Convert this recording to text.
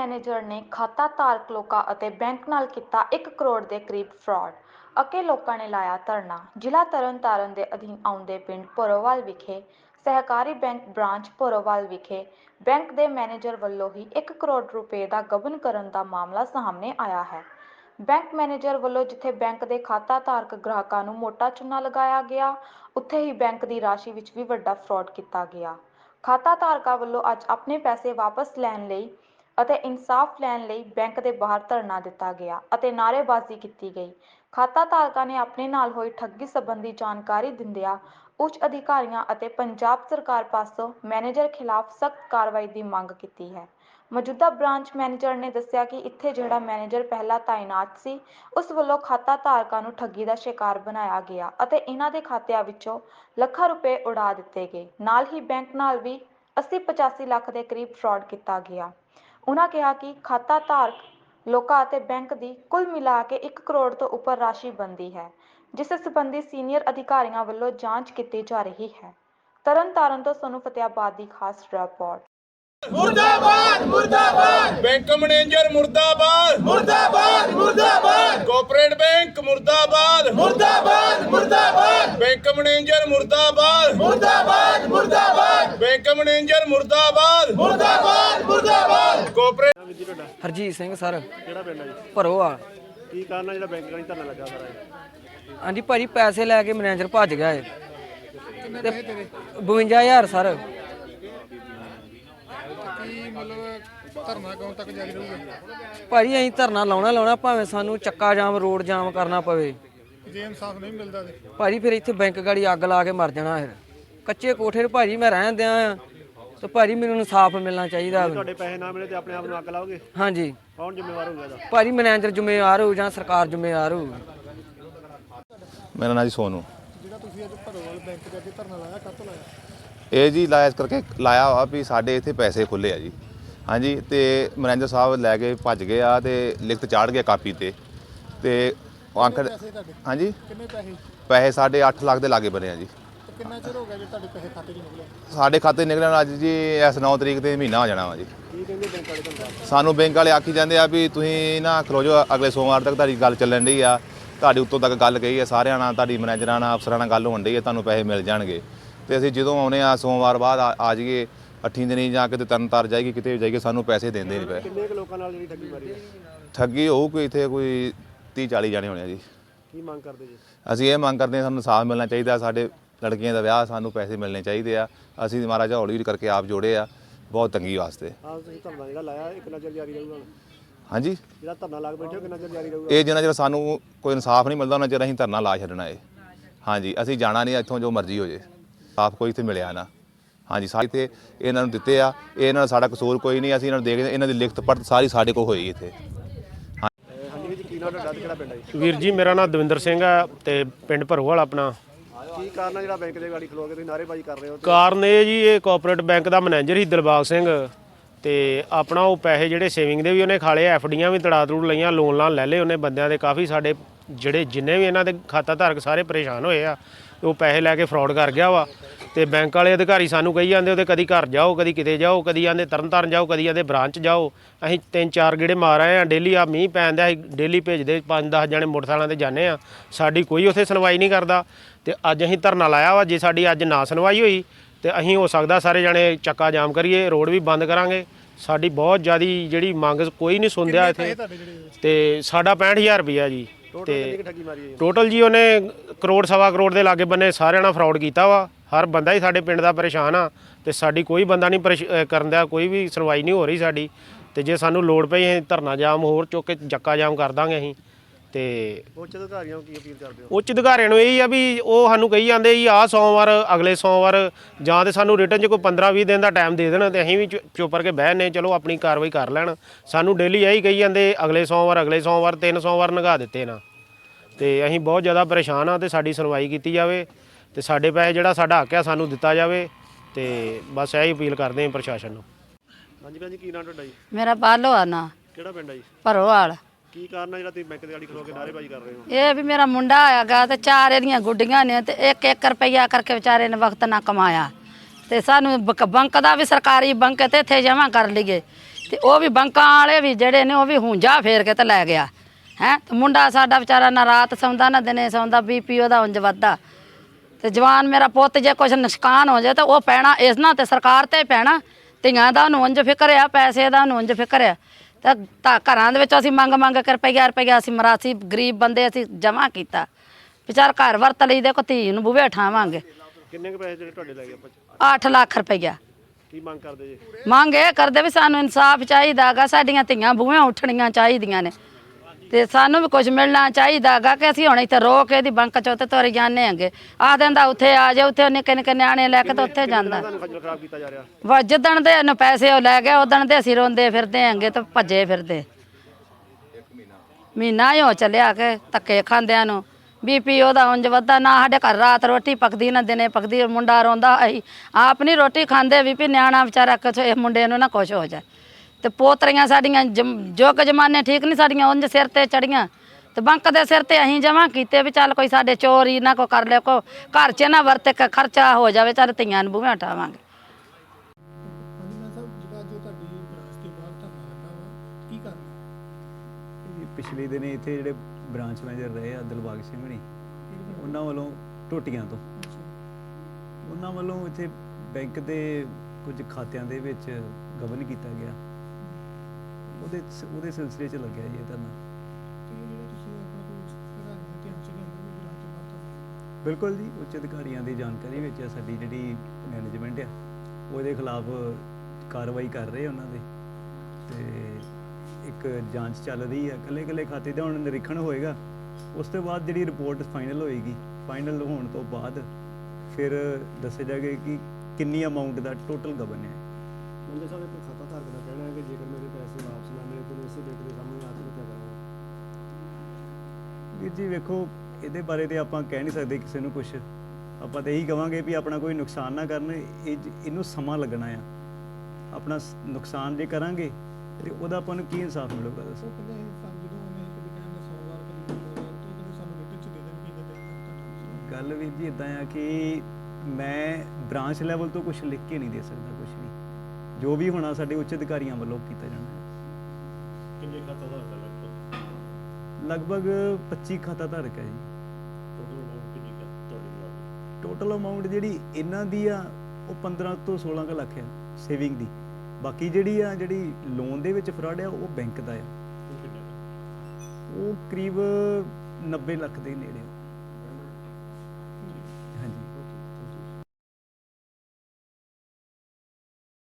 Manager ਨੇ ਖਾਤਾ ਧਾਰਕ ਲੋਕਾਂ ਅਤੇ ਬੈਂਕ ਨਾਲ ਕੀਤਾ 1 ਕਰੋੜ ਦੇ ਕਰੀਬ ਫਰਾਡ। ਅੱਕੇ ਲੋਕਾਂ ਨੇ ਲਾਇਆ ਧਰਨਾ। ਜ਼ਿਲ੍ਹਾ ਤਰਨਤਾਰਨ ਦੇ ਅਧੀਨ ਆਉਂਦੇ ਪਿੰਡ ਭੋਰੋਵਾਲ ਵਿਖੇ ਸਹਿਕਾਰੀ ਬੈਂਕ ਬ੍ਰਾਂਚ ਭੋਰੋਵਾਲ ਵਿਖੇ ਬੈਂਕ ਦੇ ਮੈਨੇਜਰ ਵੱਲੋਂ ਹੀ 1 ਕਰੋੜ ਰੁਪਏ ਦਾ ਗਬਨ ਕਰਨ ਦਾ ਮਾਮਲਾ ਸਾਹਮਣੇ ਆਇਆ ਹੈ। ਬੈਂਕ ਮੈਨੇਜਰ ਵੱਲੋਂ ਜਿੱਥੇ ਬੈਂਕ ਦੇ ਖਾਤਾ ਧਾਰਕ ਗ੍ਰਾਹਕਾਂ ਨੂੰ ਮੋਟਾ ਚੂਨਾ ਲਗਾਇਆ ਗਿਆ, ਉੱਥੇ ਹੀ ਬੈਂਕ ਦੀ ਰਾਸ਼ੀ ਵਿੱਚ ਵੀ ਵੱਡਾ ਫਰਾਡ ਕੀਤਾ ਗਿਆ। ਖਾਤਾ ਧਾਰਕਾਂ ਵੱਲੋਂ ਅੱਜ ਆਪਣੇ ਪੈਸੇ ਵਾਪਸ ਲੈਣ ਲਈ ਅਤੇ ਇਨਸਾਫ ਲੈਣ ਲਈ ਬੈਂਕ ਦੇ ਬਾਹਰ ਧਰਨਾ ਦਿੱਤਾ ਗਿਆ ਅਤੇ ਨਾਅਰੇਬਾਜ਼ੀ ਕੀਤੀ ਗਈ। ਖਾਤਾ ਧਾਰਕਾਂ ਨੇ ਆਪਣੇ ਨਾਲ ਹੋਈ ਠੱਗੀ ਸੰਬੰਧੀ ਜਾਣਕਾਰੀ ਦਿੰਦਿਆਂ ਉੱਚ ਅਧਿਕਾਰੀਆਂ ਅਤੇ ਪੰਜਾਬ ਸਰਕਾਰ ਪਾਸੋਂ ਮੈਨੇਜਰ ਖਿਲਾਫ ਸਖਤ ਕਾਰਵਾਈ ਦੀ ਮੰਗ ਕੀਤੀ ਹੈ। ਮੌਜੂਦਾ ਬ੍ਰਾਂਚ ਮੈਨੇਜਰ ਨੇ ਦੱਸਿਆ ਕਿ ਇੱਥੇ ਜਿਹੜਾ ਮੈਨੇਜਰ ਪਹਿਲਾਂ ਤਾਇਨਾਤ ਸੀ, ਉਸ ਵੱਲੋਂ ਖਾਤਾ ਧਾਰਕਾਂ ਨੂੰ ਠੱਗੀ ਦਾ ਸ਼ਿਕਾਰ ਬਣਾਇਆ ਗਿਆ ਅਤੇ ਇਹਨਾਂ ਦੇ ਖਾਤਿਆਂ ਵਿੱਚੋਂ ਲੱਖਾਂ ਰੁਪਏ ਉਡਾ ਦਿੱਤੇ ਗਏ। ਨਾਲ ਹੀ ਬੈਂਕ ਨਾਲ ਵੀ 80-85 ਲੱਖ ਦੇ ਕਰੀਬ ਫਰਾਡ ਕੀਤਾ ਗਿਆ। ਉਹਨਾਂ ਕਿਹਾ ਕਿ ਖਾਤਾ ਧਾਰਕ ਲੋਕਾਂ ਅਤੇ ਬੈਂਕ ਦੀ ਕੁੱਲ ਮਿਲਾ ਕੇ 1 ਕਰੋੜ ਤੋਂ ਉੱਪਰ ਰਾਸ਼ੀ ਬਣਦੀ ਹੈ ਜਿਸ ਸੰਬੰਧੀ ਸੀਨੀਅਰ ਅਧਿਕਾਰੀਆਂ ਵੱਲੋਂ ਜਾਂਚ ਕੀਤੀ ਜਾ ਰਹੀ ਹੈ। ਤਰਨਤਾਰਨ ਤੋਂ ਸੋਨੂੰ ਫਤਿਆਬਾਦ ਦੀ ਖਾਸ ਰਿਪੋਰਟ। ਮੁਰਦਾਬਾਦ ਮੁਰਦਾਬਾਦ! ਬੈਂਕ ਮੈਨੇਜਰ ਮੁਰਦਾਬਾਦ! ਮੁਰਦਾਬਾਦ ਮੁਰਦਾਬਾਦ! ਕੋਆਪਰੇਟ ਬੈਂਕ ਮੁਰਦਾਬਾਦ! ਮੁਰਦਾਬਾਦ ਮੁਰਦਾਬਾਦ! ਬੈਂਕ ਮੈਨੇਜਰ ਮੁਰਦਾਬਾਦ! ਮੁਰਦਾਬਾਦ ਮੁਰਦਾਬਾਦ! ਬੈਂਕ ਮੈਨੇਜਰ ਮੁਰਦਾਬਾਦ! ਮੁਰਦਾਬਾਦ! ਹਰਜੀਤ ਸਿੰਘ ਸਰ। ਕਿਹੜਾ ਪਿੰਡ ਹੈ ਜੀ? ਭਰੋਆ ਕੀ ਕਾਰਨ ਹੈ ਜਿਹੜਾ ਬੈਂਕ ਗਾੜੀ ਧਰਨਾ ਲੱਗਾ ਸਾਰਾ ਇਹ? ਹਾਂਜੀ ਭਾਜੀ ਪੈਸੇ ਲੈ ਕੇ ਮੈਨੇਜਰ ਭੱਜ ਗਿਆ ਏ। ਤੇ 52000 ਸਰ। ਕੀ ਮਤਲਬ ਧਰਨਾ ਕਦੋਂ ਤੱਕ ਜਾਰੀ ਰਹੂਗਾ? ਭਾਜੀ ਅਸੀਂ ਧਰਨਾ ਲਾਉਣਾ ਲਾਉਣਾ ਭਾਵੇਂ ਸਾਨੂੰ ਚੱਕਾ ਜਾਮ ਰੋਡ ਜਾਮ ਕਰਨਾ ਪਵੇ। ਜੇ ਇਨਸਾਫ ਨਹੀਂ ਮਿਲਦਾ ਤੇ? ਭਾਜੀ ਫਿਰ ਇੱਥੇ ਬੈਂਕ ਗਾੜੀ ਅੱਗ ਲਾ ਕੇ ਮਰ ਜਾਣਾ ਫਿਰ। ਕੱਚੇ ਕੋਠੇ 'ਤੇ ਭਾਜੀ ਮੈਂ ਰਹਿਣ ਦਿਆਂ ਆ। ਤੇ ਭਾਜੀ ਮੈਨੂੰ ਇਨਸਾਫ ਮਿਲਣਾ ਚਾਹੀਦਾ। ਤੁਹਾਡੇ ਪੈਸੇ ਨਾ ਮਿਲੇ ਤੇ ਆਪਣੇ ਆਪ ਨੂੰ ਅੱਗ ਲਾਓਗੇ? ਹਾਂਜੀ। ਕੌਣ ਜ਼ਿੰਮੇਵਾਰ ਹੋਊਗਾ ਇਹਦਾ? ਭਾਜੀ ਮੈਨੇਜਰ ਜ਼ਿੰਮੇਵਾਰ ਹੋਊ ਜਾਂ ਸਰਕਾਰ ਜ਼ਿੰਮੇਵਾਰ ਹੋਊ? ਮੇਰਾ ਨਾਂ ਜੀ ਸੋਨੂ। ਜਿਹੜਾ ਤੁਸੀਂ ਅੱਜ ਭਰੋਵਾਲ ਬੈਂਕ ਦੇ ਅੱਗੇ ਧਰਨਾ ਲਾਇਆ ਕਾਹਤੋਂ ਲਾਇਆ? ਇਹ ਜੀ ਲਾਇਆ ਇਸ ਕਰਕੇ ਲਾਇਆ ਵਾ ਵੀ ਸਾਡੇ ਇੱਥੇ ਪੈਸੇ ਖੁੱਲੇ ਆ ਜੀ। ਹਾਂਜੀ ਤੇ ਮੈਨੇਜਰ ਸਾਹਿਬ ਲੈ ਕੇ ਭੱਜ ਗਏ ਆ ਤੇ ਲਿਖਤ ਚਾੜ ਗਿਆ ਕਾਪੀ ਤੇ। ਤੇ ਉਹ ਪੈਸੇ ਤੁਹਾਡੇ? ਹਾਂਜੀ? ਕਿੰਨੇ ਪੈਸੇ? ਪੈਸੇ ਸਾਡੇ 8 ਲੱਖ ਦੇ ਲਾਗੇ ਬਣੇ ਆ ਜੀ। ਕਿੰਨਾ ਚਿਰ ਹੋ ਗਿਆ ਜੇ ਤੁਹਾਡੇ ਪੈਸੇ ਖਾਤੇ 'ਚ ਨਿਕਲੇ? ਸਾਡੇ ਖਾਤੇ ਨਿਕਲਣ ਅੱਜ ਜੀ ਇਸ 9 ਤਰੀਕ ਤੇ ਮਹੀਨਾ ਹੋ ਜਾਣਾ ਵਾ ਜੀ। ਕੀ ਕਹਿੰਦੇ ਬੈਂਕ ਵਾਲੇ ਤੁਹਾਨੂੰ ਸਾਨੂੰ ਬੈਂਕ ਵਾਲੇ ਆਖੀ ਜਾਂਦੇ ਆ ਵੀ ਤੁਸੀਂ ਨਾ ਖਲੋ ਜਾਓ ਅਗਲੇ ਸੋਮਵਾਰ ਤੱਕ ਤੁਹਾਡੀ ਗੱਲ ਚੱਲਣ ਡਈ ਆ। ਤੁਹਾਡੀ ਉੱਤੋਂ ਤੱਕ ਗੱਲ ਕਹੀ ਆ ਸਾਰਿਆਂ ਨਾਲ ਤੁਹਾਡੀ ਮੈਨੇਜਰਾਂ ਨਾਲ ਅਫਸਰਾਂ ਨਾਲ ਗੱਲ ਹੋਣ ਡਈ ਆ ਤੁਹਾਨੂੰ ਪੈਸੇ ਮਿਲ ਜਾਣਗੇ। ਤੇ ਅਸੀਂ ਜਦੋਂ ਆਉਨੇ ਆ ਸੋਮਵਾਰ ਬਾਅਦ ਆ- ਆ ਜਾਈਏ ਅੱਠੀਂ ਦਿਨੀ ਜਾਂ ਕਿਤੇ ਤਰਨ ਤਾਰ ਜਾਏਗੀ ਕਿਤੇ ਵੀ ਜਾਈਏ ਸਾਨੂੰ ਪੈਸੇ ਦਿੰਦੇ ਨਹੀਂ ਪਏ। ਕਿੰਨੇ ਕੁ ਲੋਕਾਂ ਨਾਲ ਜਿਹੜੀ ਠੱਗੀ ਮਾਰੀ ਹੈ ਠੱਗੀ ਹੋਊ ਕੋਈ ਇੱਥੇ ਕੋਈ 30 40 ਜਾਣੇ ਹੋਣੇ ਆ ਜੀ। ਕੀ ਮੰਗ ਕਰਦੇ ਜੀ? ਅਸੀਂ ਇਹ ਮੰਗ ਕਰਦੇ ਹਾਂ ਸਾਨੂੰ ਇਨਸਾਫ ਮਿਲਣਾ ਚਾਹੀਦਾ ਸਾਡੇ ਲੜਕੀਆਂ ਦਾ ਵਿਆਹ ਸਾਨੂੰ ਪੈਸੇ ਮਿਲਣੇ ਚਾਹੀਦੇ ਆ। ਅਸੀਂ ਮਹਾਰਾਜਾ ਹੌਲੀ ਹੌਲੀ ਕਰਕੇ ਆਪ ਜੋੜੇ ਆ। ਬਹੁਤ ਤੰਗੀ ਵਾਸਤੇ। ਆਹ ਤੁਸੀਂ ਧਰਨਾ ਜਿਹੜਾ ਲਾਇਆ ਇਹ ਕਿੰਨਾ ਚਿਰ ਜਾਰੀ ਰਹੂਗਾ ਹੁਣ? ਹਾਂਜੀ? ਜਿਹੜਾ ਧਰਨਾ ਲੱਗ ਬੈਠੇ ਹੋ ਕਿੰਨਾ ਚਿਰ ਜਾਰੀ ਰਹੂਗਾ। ਇਹ ਜਿੰਨਾ ਚਿਰ ਸਾਨੂੰ ਕੋਈ ਇਨਸਾਫ ਨਹੀਂ ਮਿਲਦਾ ਉਹਨਾਂ ਚਿਰ ਅਸੀਂ ਧਰਨਾ ਲਾ ਛੱਡਣਾ ਏ। ਹਾਂਜੀ ਅਸੀਂ ਜਾਣਾ ਨਹੀਂ ਇੱਥੋਂ ਜੋ ਮਰਜ਼ੀ ਹੋ ਜੇ। ਸਾਫ਼ ਕੋਈ ਇੱਥੇ ਮਿਲਿਆ ਨਾ। ਹਾਂਜੀ ਸਾਰੇ ਇੱਥੇ ਇਹਨਾਂ ਨੂੰ ਦਿੱਤੇ ਆ। ਇਹ ਇਹਨਾਂ ਦਾ ਸਾਡਾ ਕਸੂਰ ਕੋਈ ਨਹੀਂ ਅਸੀਂ ਇਹਨਾਂ ਨੂੰ ਦੇਖਦੇ ਇਹਨਾਂ ਦੀ ਲਿਖਤ ਪੜਤ ਸਾਰੀ ਸਾਡੇ ਕੋਲ ਹੋਈ ਇੱਥੇ। ਹਾਂਜੀ ਵੀਰ ਜੀ ਕੀ ਨਾਮ ਤੁਹਾਡਾ ਤੇ ਕਿਹੜਾ ਪਿੰਡ ਹੈ ਜੀ? ਵੀਰ ਜੀ ਮੇਰਾ ਨਾਮ ਦਵਿੰਦਰ ਸਿੰਘ ਆ ਤੇ ਪਿੰਡ ਭਰੋਵਾਲ ਆਪਣਾ। ਕੀ ਕਾਰਨ ਹੈ ਜਿਹੜਾ ਬੈਂਕ ਦੇ ਗਾੜੀ ਖਲੋ ਕੇ ਤੁਸੀਂ ਨਾਅਰੇਬਾਜ਼ੀ ਕਰ ਰਹੇ ਹੋ ਕਾਰਨ ਇਹ ਜੀ, ਇਹ ਕੋਆਪਰੇਟ ਬੈਂਕ ਦਾ ਮੈਨੇਜਰ ਹੀ ਦਿਲਬਾਗ ਸਿੰਘ ਤੇ ਆਪਣਾ ਉਹ ਪੈਸੇ ਜਿਹੜੇ ਸੇਵਿੰਗ ਦੇ ਵੀ ਉਹਨੇ ਖਾ ਲਏ ਐਫਡੀਆਂ ਵੀ ਤੜਾ ਤੜੂ ਲਈਆਂ ਲੋਨ ਲਾਨ ਲੈ ਲਏ ਉਹਨੇ ਬੰਦਿਆਂ ਦੇ, ਕਾਫੀ ਸਾਡੇ ਜਿਹੜੇ ਜਿੰਨੇ ਵੀ ਇਹਨਾਂ ਦੇ ਖਾਤਾ ਧਾਰਕ ਸਾਰੇ ਪਰੇਸ਼ਾਨ ਹੋਏ ਆ। ਤੇ ਉਹ ਪੈਸੇ ਲੈ ਕੇ ਫਰਾਡ ਕਰ ਗਿਆ ਵਾ। ਤੇ ਬੈਂਕ ਵਾਲੇ ਅਧਿਕਾਰੀ ਸਾਨੂੰ ਕਹੀ ਜਾਂਦੇ ਉਹਦੇ ਕਦੀ ਘਰ ਜਾਓ ਕਦੀ ਕਿਤੇ ਜਾਓ ਕਦੀ ਆਂਦੇ ਤਰਨਤਾਰਨ ਜਾਓ ਕਦੀ ਆਂਦੇ ਬ੍ਰਾਂਚ ਜਾਓ। ਅਸੀਂ ਤਿੰਨ ਚਾਰ ਗੇੜੇ ਮਾਰ ਆਏ ਆ ਡੇਲੀ ਆ ਮੀਂਹ ਪੈਂਦਾ ਅਸੀਂ ਡੇਲੀ ਭੇਜਦੇ 5-10 ਜਣੇ ਮੋਟਰਸਾਈਕਲਾਂ ਤੇ ਜਾਂਦੇ ਆ। ਸਾਡੀ ਕੋਈ ਉੱਥੇ ਸੁਣਵਾਈ ਨਹੀਂ ਕਰਦਾ। ਤੇ ਅੱਜ ਅਸੀਂ ਧਰਨਾ ਲਾਇਆ ਵਾ ਜੇ ਸਾਡੀ ਅੱਜ ਨਾ ਸੁਣਵਾਈ ਹੋਈ ਤੇ ਅਸੀਂ ਹੋ ਸਕਦਾ ਸਾਰੇ ਜਣੇ ਚੱਕਾ ਜਾਮ ਕਰੀਏ ਰੋਡ ਵੀ ਬੰਦ ਕਰਾਂਗੇ। ਸਾਡੀ ਬਹੁਤ ਜ਼ਿਆਦੀ ਜਿਹੜੀ ਮੰਗ ਕੋਈ ਨਹੀਂ ਸੁਣਦਿਆ ਇੱਥੇ। ਤੇ ਸਾਡਾ 65000 ਰੁਪਇਆ ਜੀ। ਟੋਟਲ ਕਿੰਨੀ ਕੁ ਠੱਗੀ ਮਾਰੀ ਹੈ? ਜੀ? ਟੋਟਲ ਜੀ ਉਹਨੇ ਕਰੋੜ ਸਵਾ ਕਰੋੜ ਦੇ ਲਾਗੇ ਬੰਨੇ ਸਾਰਿਆਂ ਨਾਲ ਫਰਾਡ ਕੀਤਾ ਵਾ। ਹਰ ਬੰਦਾ ਹੀ ਸਾਡੇ ਪਿੰਡ ਦਾ ਪਰੇਸ਼ਾਨ ਆ ਤੇ ਸਾਡੀ ਕੋਈ ਬੰਦਾ ਨਹੀਂ ਪਰੇਸ਼- ਅਹ ਕਰਨ ਦਾ ਕੋਈ ਵੀ ਸੁਣਵਾਈ ਨਹੀਂ ਹੋ ਰਹੀ ਸਾਡੀ। ਤੇ ਜੇ ਸਾਨੂੰ ਲੋੜ ਪਈ ਅਸੀਂ ਧਰਨਾ ਜਾਮ ਹੋਰ ਚੁੱਕ ਕੇ ਜੱਕਾ ਜਾਮ ਕਰ ਦਾਂਗੇ ਅਸੀਂ। ਤੇ ਉੱਚ ਅਧਿਕਾਰੀਆਂ ਨੂੰ ਕੀ ਅਪੀਲ ਕਰਦੇ ਹੋ? ਉੱਚ ਅਧਿਕਾਰੀਆਂ ਨੂੰ ਇਹ ਆ ਵੀ ਉਹ ਸਾਨੂੰ ਕਹੀ ਜਾਂਦੇ ਜੀ ਆਹ ਸੋਮਵਾਰ ਅਗਲੇ ਸੋਮਵਾਰ ਜਾਂ ਤੇ ਸਾਨੂੰ ਰਿਟਰਨ 'ਚ ਕੋਈ 15-20 ਦਿਨ ਦਾ ਟਾਈਮ ਦੇ ਦੇਣ ਤੇ ਅਸੀਂ ਵੀ ਚੁ- ਚੁੱਪ ਕਰਕੇ ਬਹਿ ਨੇ ਚਲੋ ਆਪਣੀ ਕਾਰਵਾਈ ਕਰ ਲੈਣ। ਸਾਨੂੰ ਡੇਲੀ ਇਹੀ ਕਹੀ ਜਾਂਦੇ ਅਗਲੇ ਸੋਮਵਾਰ ਅਗਲੇ ਸੋਮਵਾਰ ਤਿੰਨ ਸੋਮਵਾਰ ਨਗਾ ਦਿੱਤੇ ਨਾ। ਤੇ ਅਸੀਂ ਬਹੁਤ ਜ਼ਿਆਦਾ ਪਰੇਸ਼ਾਨ ਆ ਤੇ ਸਾਡੀ ਸੁਣਵਾਈ ਕੀਤੀ ਜਾਵੇ ਤੇ ਸਾਡੇ ਪੈਸੇ ਜਿਹੜਾ ਸਾਡਾ ਹੱਕ ਆ ਸਾਨੂੰ ਦਿੱਤਾ ਜਾਵੇ ਤੇ ਬਸ ਇਹੀ ਅਪੀਲ ਕਰਦੇ ਹਾਂ ਪ੍ਰਸ਼ਾਸਨ ਨੂੰ। ਹਾਂਜੀ ਭੈਣ ਜੀ ਕੀ ਨਾਮ ਤੁਹਾਡਾ ਜੀ? ਮੇਰਾ ਬਾਲੋ ਆ ਨਾ। ਕਿਹੜਾ ਪਿੰਡ ਹੈ ਜੀ? ਭਰੋਵਾਲ। ਕੀ ਕਾਰਨ ਹੈ ਜਿਹੜਾ ਤੁਸੀਂ ਬੈਂਕ ਦੇ ਗਾੜੀ ਖਲੋ ਕੇ ਨਾਅਰੇਬਾਜ਼ੀ ਕਰ ਰਹੇ ਹੋ? ਇਹ ਵੀ ਮੇਰਾ ਮੁੰਡਾ ਆਇਆਗਾ ਤੇ ਚਾਰ ਇਹਦੀਆਂ ਗੁੱਡੀਆਂ ਨੇ ਤੇ 1-1 ਰੁਪਈਆ ਕਰਕੇ ਵਿਚਾਰੇ ਨੇ ਵਕਤ ਨਾ ਕਮਾਇਆ। ਤੇ ਸਾਨੂੰ ਬਕ- ਬੈਂਕ ਦਾ ਵੀ ਸਰਕਾਰੀ ਬੈਂਕ ਤੇ ਇੱਥੇ ਜਮ੍ਹਾਂ ਕਰ ਲਈਏ। ਤੇ ਉਹ ਵੀ ਬੰਕਾਂ ਵਾਲੇ ਵੀ ਜਿਹੜੇ ਨੇ ਉਹ ਵੀ ਹੁੰਜਾ ਫੇਰ ਕੇ ਤੇ ਲੈ ਗਿਆ। ਹੈ? ਤੇ ਮੁੰਡਾ ਸਾਡਾ ਵਿਚਾਰਾ ਨਾ ਰਾਤ ਸੌਂਦਾ, ਨਾ ਦਿਨੇ ਸੌਂਦਾ, ਬੀਪੀ ਦਾ ਉਂਝ ਵੱਧਦਾ। ਤੇ ਜਵਾਨ ਮੇਰਾ ਪੁੱਤ ਜੇ ਕੁਝ ਨੁਕਸਾਨ ਹੋ ਜਾਏ ਤਾਂ ਉਹ ਪੈਣਾ ਇਸ ਨਾਲ ਤੇ ਸਰਕਾਰ ਤੇ ਪੈਣਾ। ਧੀਆਂ ਦਾ ਉਹਨੂੰ ਉਂਝ ਫਿਕਰ ਆ, ਪੈਸੇ ਦਾ ਉਹਨੂੰ ਉਂਝ ਫਿਕਰ ਆ। ਤਾਂ ਤਾਂ ਘਰਾਂ ਦੇ ਵਿੱਚ ਅਸੀਂ ਮੰਗ ਮੰਗ ਕੇ ਰੁਪਈਆ ਰੁਪਈਆ ਅਸੀਂ ਮਰਾਸੀ ਗਰੀਬ ਬੰਦੇ ਅਸੀਂ ਜਮ੍ਹਾਂ ਕੀਤਾ। ਵਿਚਾਰ ਘਰ ਵਰਤ ਲਈ ਦੇ ਧੀ ਨੂੰ ਬੂਹੇ ਠਾਵਾਂਗੇ ਕਿੰਨੇ ਕੁ ਪੈਸੇ ਜਿਹੜੇ ਤੁਹਾਡੇ ਲੈ ਗਏ ਆਪਾਂ 8 ਲੱਖ ਰੁਪਈਆ। ਕੀ ਮੰਗ ਕਰਦੇ ਜੀ? ਮੰਗ ਇਹ ਕਰਦੇ ਵੀ ਸਾਨੂੰ ਇਨਸਾਫ ਚਾਹੀਦਾਗਾ ਸਾਡੀਆਂ ਧੀਆਂ ਬੂਹਾਂ ਉੱਠਣੀਆਂ ਚਾਹੀਦੀਆਂ ਨੇ। ਤੇ ਸਾਨੂੰ ਵੀ ਕੁਝ ਮਿਲਣਾ ਚਾਹੀਦਾਗਾ ਕਿ ਅਸੀਂ ਹੁਣ ਇੱਥੇ ਰੋ ਕੇ ਇਹਦੀ ਬੰਕ ਚੋਂ ਤੇ ਤੁਰ ਜਾਂਦੇ ਹਾਂਗੇ। ਆ ਦਿੰਦਾ ਉੱਥੇ ਆ ਜਾ ਉੱਥੇ ਨਿੱਕੇ ਨਿੱਕੇ ਨਿਆਣੇ ਲੈ ਕੇ ਤੇ ਉੱਥੇ ਜਾਂਦਾ। ਤੁਹਾਨੂੰ ਖੱਜਲ ਖਰਾਬ ਕੀਤਾ ਜਾ ਰਿਹਾ? ਵਾ ਜਿੱਦਣ ਦੇ ਇਹਨੂੰ ਪੈਸੇ ਉਹ ਲੈ ਗਏ ਉਦਣ ਦੇ ਅਸੀਂ ਰੋਂਦੇ ਫਿਰਦੇ ਹਾਂਗੇ ਤੇ ਭੱਜੇ ਫਿਰਦੇ। ਮਹੀਨਾ ਹੀ ਹੋ ਚੱਲਿਆ ਕਿ ਧੱਕੇ ਖਾਂਦਿਆਂ ਨੂੰ। ਬੀਪੀ ਉਹਦਾ ਉਂਝ ਵੱਧਦਾ ਨਾ ਸਾਡੇ ਘਰ ਰਾਤ ਰੋਟੀ ਪੱਕਦੀ ਨਾ ਦਿਨੇ ਪੱਕਦੀ ਮੁੰਡਾ ਰੋਂਦਾ ਅਸੀਂ ਆਪ ਨਹੀਂ ਰੋਟੀ ਖਾਂਦੇ ਵੀ ਵੀ ਨਿਆਣਾ ਵਿਚਾਰਾ ਕੁਛ ਇਹ ਮੁੰਡੇ ਨੂੰ ਨਾ ਕੁਛ ਹੋ ਜਾਏ। ਤੇ ਪੋਤਰੀਆਂ ਸਾਡੀਆਂ ਜਮ- ਜੁਗ ਜਮਾਨੇ ਠੀਕ ਨਹੀਂ ਸਾਡੀਆਂ, ਉਂਝ ਸਿਰ ਤੇ ਚੜੀਆਂ। ਤੇ ਬੰਕ ਦੇ ਸਿਰ ਤੇ ਅਸੀਂ ਜਮਾ ਕੀਤੇ ਵੀ ਚੱਲ ਕੋਈ ਸਾਡੇ ਚੋਰੀ ਨਾ ਕੋ ਕਰ ਲਿਆ, ਕੋ ਘਰ 'ਚ ਨਾ ਵਰਤੇ ਕ ਖਰਚਾ ਹੋ ਜਾਵੇ, ਚੱਲ ਧੀਆਂ ਨੂੰ ਬੂਹੇ ਉਠਾਵਾਂਗੇ। ਪਿਛਲੇ ਦਿਨੇ ਇੱਥੇ ਜਿਹੜੇ ਬ੍ਰਾਂਚ ਮੈਨੇਜਰ ਰਹੇ ਆ, ਦਿਲਬਾਗ ਸਿੰਘ ਹਣੀ, ਉਹਨਾਂ ਵੱਲੋਂ ਟੋਟੀਆਂ ਤੋਂ। ਉਹਨਾਂ ਵੱਲੋਂ ਇੱਥੇ ਬੈਂਕ ਦੇ ਕੁਝ ਖਾਤਿਆਂ ਦੇ ਵਿੱਚ ਗਬਨ ਕੀਤਾ ਗਿਆ। ਉਹਦੇ ਉਹਦੇ ਸਿਲਸਿਲੇ 'ਚ ਲੱਗਿਆ ਜੀ ਇਹ ਧਰਨਾ। ਤੇ ਇਹ ਜਿਹੜਾ ਤੁਸੀਂ ਆਪਣਾ ਕੋਈ ਅਧਿਕਾਰੀਆਂ ਦੇ ਧਿਆਨ ਚ ਲਿਆਂਦਾ ਵੀ ਬ੍ਰਾਂਚ ਦੇ ਬਾਹਰ ਧਰਨਾ ਬਿਲਕੁਲ ਜੀ ਉੱਚ ਅਧਿਕਾਰੀਆਂ ਦੀ ਜਾਣਕਾਰੀ ਵਿੱਚ ਸਾਡੀ ਜਿਹੜੀ ਮੈਨੇਜਮੈਂਟ ਆ ਉਹਦੇ ਖਿਲਾਫ ਕਾਰਵਾਈ ਕਰ ਰਹੇ ਉਹਨਾਂ ਦੇ। ਤੇ ਇੱਕ ਜਾਂਚ ਚੱਲ ਰਹੀ ਆ ਇਕੱਲੇ ਇਕੱਲੇ ਖਾਤੇ ਦਾ ਹੁਣ ਨਿਰੀਖਣ ਹੋਏਗਾ। ਉਸ ਤੋਂ ਬਾਅਦ ਜਿਹੜੀ ਰਿਪੋਰਟ ਫਾਈਨਲ ਹੋਏਗੀ ਫਾਈਨਲ ਹੋਣ ਤੋਂ ਬਾਅਦ ਫਿਰ ਦੱਸਿਆ ਜਾਏਗਾ ਕਿ ਕਿੰਨੀ ਅਮਾਉਂਟ ਦਾ ਟੋਟਲ ਗਬਨ ਹੈ। ਬੰਦੇ ਸਾਹਿਬ ਇੱਕ ਖਾਤਾ ਧਾਰਕ ਦਾ ਕਹਿਣਾ ਹੈ ਕਿ ਜੇਕਰ ਮੇਰੇ ਪੈਸੇ ਵਾਪਸ ਨਾ ਮਿਲੇ ਤਾਂ ਮੈਂ ਇਸੇ ਬੈਂਕ ਦੇ ਸਾਹਮਣੇ ਆ ਕੇ ਕਿਆ ਕਰਾਂਗਾ। ਵੀਰ ਜੀ ਵੇਖੋ ਇਹਦੇ ਬਾਰੇ ਤੇ ਆਪਾਂ ਕਹਿ ਨਹੀਂ ਸਕਦੇ ਕਿਸੇ ਨੂੰ ਕੁਝ ਆਪਾਂ ਤੇ ਇਹੀ ਕਵਾਂਗੇ ਵੀ ਆਪਣਾ ਕੋਈ ਨੁਕਸਾਨ ਨਾ ਕਰਨ ਇਹਨੂੰ ਸਮਾਂ ਲੱਗਣਾ ਆ। ਆਪਣਾ ਨੁਕਸਾਨ ਜੇ ਕਰਾਂਗੇ ਤੇ ਉਹਦਾ ਆਪਾਂ ਨੂੰ ਕੀ ਇਨਸਾਫ ਮਿਲੂਗਾ ਦੱਸੋ? ਗੱਲ ਵੀਰ ਜੀ ਇਦਾਂ ਆ ਕਿ ਮੈਂ ਬ੍ਰਾਂਚ ਲੈਵਲ ਤੋਂ ਕੁਝ ਲਿਖ ਕੇ ਨਹੀਂ ਦੇ ਸਕਦਾ ਕੁਝ ਵੀ। ਜੋ ਵੀ ਹੋਣਾ ਸਾਡੇ ਉੱਚ ਅਧਿਕਾਰੀਆਂ ਵੱਲੋਂ ਕੀਤਾ ਜਾਣਾ। ਹੈ ਕਿੰਨੇ ਖਾਤਾ ਧਾਰਕ ਲਗਭਗ? 25 ਖਾਤਾ ਧਾਰਕ ਹੈ ਜੀ। ਟੋਟਲ ਅਮਾਉਂਟ ਜਿਹੜੀ ਇਹਨਾਂ ਦੀ ਆ ਉਹ 15 ਤੋਂ 16 ਕੁ ਲੱਖ ਆ ਸੇਵਿੰਗ ਦੀ। ਬਾਕੀ ਜਿਹੜੀ ਆ ਜਿਹੜੀ ਲੋਨ ਦੇ ਵਿੱਚ ਫਰਾਡ ਆ ਉਹ ਬੈਂਕ ਦਾ ਆ। ਉਹ ਕਰੀਬ 90 ਲੱਖ ਦੇ ਨੇੜੇ ਆ।